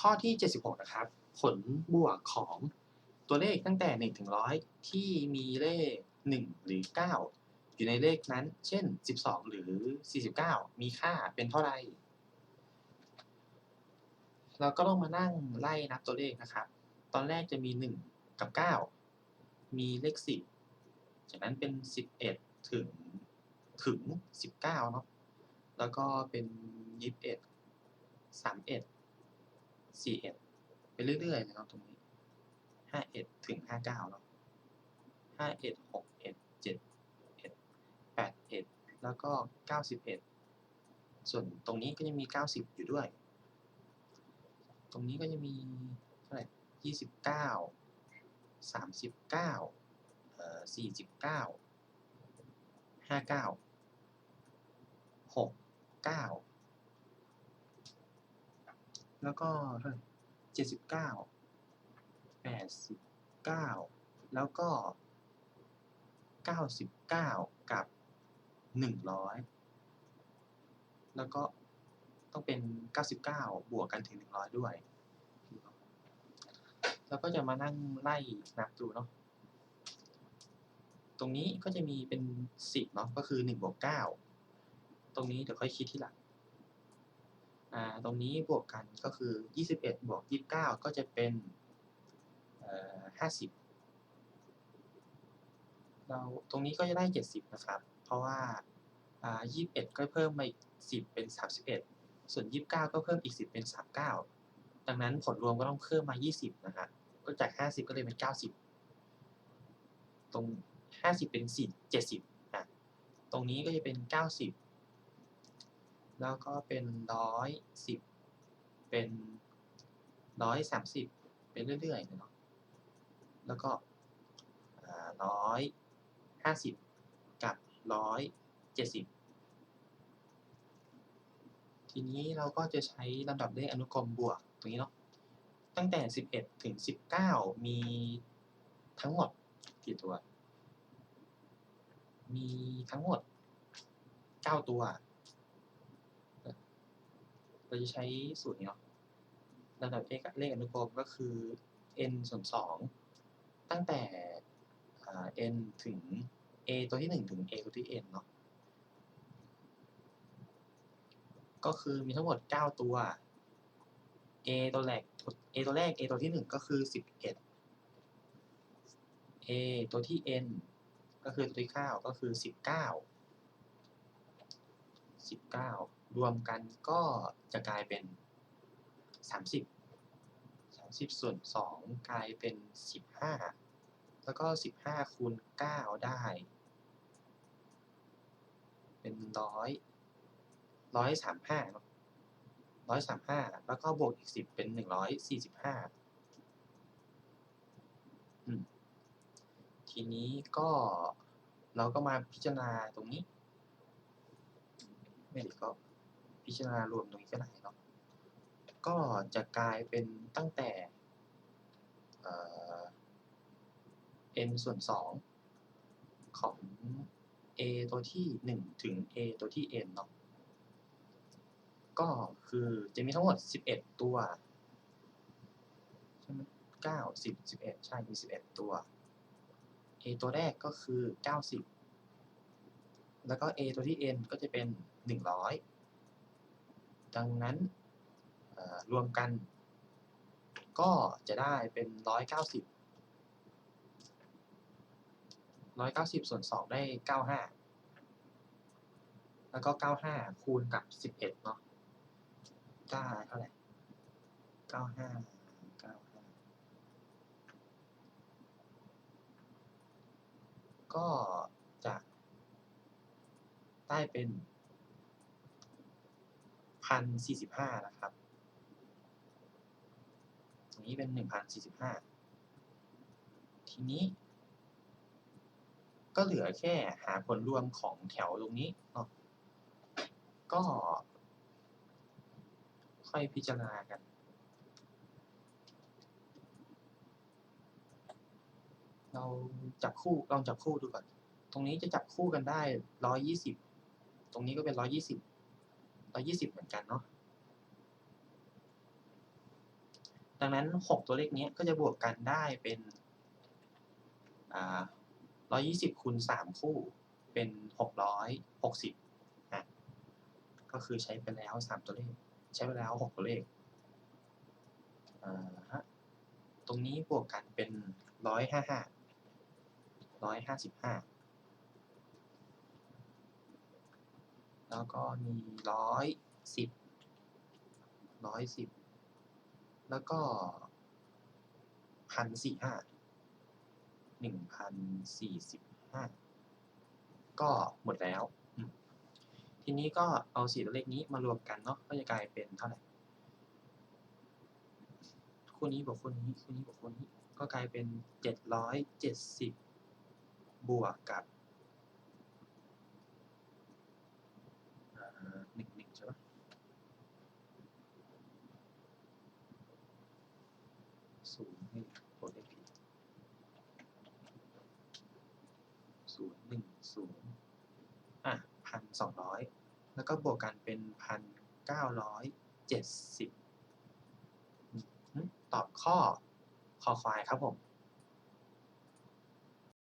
ข้อที่ 76 นะครับ ผลบวกของตัวเลขตั้งแต่ 1 ถึง 100 ที่มีเลข 1 หรือ 9 อยู่ในเลขนั้น เช่น 12 หรือ 49 มีค่าเป็นเท่าไหร่เราก็ต้องมานั่งไล่นับตัวเลขนะครับ ตอนแรกจะมี 1 กับ 9 มีเลข 10 จากนั้นเป็น 11 ถึงถึง 19 เนาะ แล้วก็เป็น 21 31 41 ไปเรื่อยๆนะครับตรงนี้ 51 ถึง 59เนาะ51 61 71 81 แล้วก็ 91 ส่วนตรงนี้ก็จะมี 90 อยู่ด้วย ตรงนี้ก็จะมีเท่าไหร่ 29 39เอ่อ49 59 6 9 แล้วก็เท่าไหร่เจ็ดสิบเก้าแปดสิบเก้าแล้วก็เก้าสิบเก้ากับหนึ่งร้อยแล้วก็ต้องเป็นเก้าสิบเก้าบวกกันถึงหนึ่งร้อยด้วย แล้วก็จะมานั่งไล่นับดูเนาะ ตรงนี้ก็จะมีเป็นสิบเนาะ ก็คือหนึ่งบวกเก้าตรงนี้เดี๋ยวค่อยคิดที่หลัง อ่าตรงนี้บวกกันก็คือ 21 บวก 29 ก็จะเป็นเอ่อ50 เราตรงนี้ก็จะได้ 70 นะครับ เพราะว่าอ่า21 ก็เพิ่มมาอีก 10 เป็น 31 ส่วน 29 ก็เพิ่มอีก 10 เป็น 39 ดังนั้นผลรวมก็ต้องเพิ่มมา 20 นะครับก็จาก 50 ก็เลยเป็น 90 ตรง 50 เป็น4 70อะตรงนี้ก็จะเป็น 90 แล้วก็เป็นร้อยสิบเป็นร้อยสามสิบไปเรื่อยๆเนาะแล้วก็ร้อยห้าสิบกับร้อยเจ็ดสิบทีนี้เราก็จะใช้ลำดับเลขอนุกรมบวกตรงนี้เนาะตั้งแต่สิบเอ็ดถึงสิบเก้ามีทั้งหมดกี่ตัว มีทั้งหมดเก้าตัว เราจะใช้สูตรนี้เนาะระดับเลขเลขอนุกรมก็คือ n ส่วนสองตั้งแต่ n ถึง a ตัวที่หนึ่งถึง a ตัวที่ n เนาะก็คือมีทั้งหมดเก้าตัว a ตัวแรก a ตัวแรก a ตัวที่หนึ่งก็คือสิบเอ็ด a ตัวที่ n ก็คือตัวที่เก้าก็คือสิบเก้าสิบเก้า รวมกันก็จะกลายเป็นสามสิบสามสิบส่วนสองกลายเป็นสิบห้าแล้วก็สิบห้าคูณเก้าได้ เป็นร้อยร้อยสามห้าเนาะร้อยสามห้าแล้วก็บวกอีกสิบเป็นหนึ่งร้อยสี่สิบห้าอืมทีนี้ก็เราก็มาพิจารณาตรงนี้ ไม่ด้ก็ พิจารณารวมตรงนี้ก็ได้เนาะก็จะกลายเป็นตั้งแต่เอ่อ n ส่วนสองของ a ตัวที่หนึ่งถึง a ตัวที่ n เนาะก็คือจะมีทั้งหมดสิบเอ็ดตัวใช่ไหมเก้าสิบสิบเอ็ดใช่มีสิบเอ็ดตัว a ตัวแรกก็คือเก้าสิบแล้วก็ a ตัวที่ n ก็จะเป็นหนึ่งร้อย ดังนั้นรวมกัน ก็จะได้เป็นร้อยเก้าสิบร้อยเก้าสิบส่วนสองได้เก้าห้าแล้วก็เก้าห้าคูณกับสิบเอ็ดเนาะได้เท่าไหร่เก้าห้าเก้าห้าก็จะได้เป็น พันสี่สิบห้านะครับ ตรงนี้เป็นหนึ่งพันสี่สิบห้าทีนี้ ก็เหลือแค่หาผลรวมของแถวตรงนี้เนาะก็ ค่อยพิจารณากันเราจับคู่ลองจับคู่ดูก่อน ตรงนี้จะจับคู่กันได้ร้อยยี่สิบ ตรงนี้ก็เป็นร้อยยี่สิบ ร้อยยี่สิบเหมือนกันเนาะ ดังนั้นหกตัวเลขนี้ก็จะบวกกันได้เป็นร้อยยี่สิบคูณสามคู่ เป็นหกร้อยหกสิบนะก็คือใช้ไปแล้วสามตัวเลข ใช้ไปแล้วหกตัวเลข ตรงนี้บวกกันเป็นร้อยห้าห้าร้อยห้าสิบห้า แล้วก็มีร้อยสิบร้อยสิบแล้วก็พันสี่ห้าหนึ่งพันสี่สิบห้าก็หมดแล้ว ทีนี้ก็เอาสี่ตัวเลขนี้มารวมกันเนาะก็จะกลายเป็นเท่าไหร่คู่นี้บวกคู่นี้คู่นี้บวกคู่นี้ก็กลายเป็นเจ็ดร้อยเจ็ดสิบบวกกับหนึ่งหนึ่งใช่ปะ ศูนย์หนึ่งโอเลขผิดศูนย์หนึ่งศูนย์อะพันสองร้อยแล้วก็บวกกันเป็นพันเก้าร้อยเจ็ดสิบตอบข้อคอควายครับผม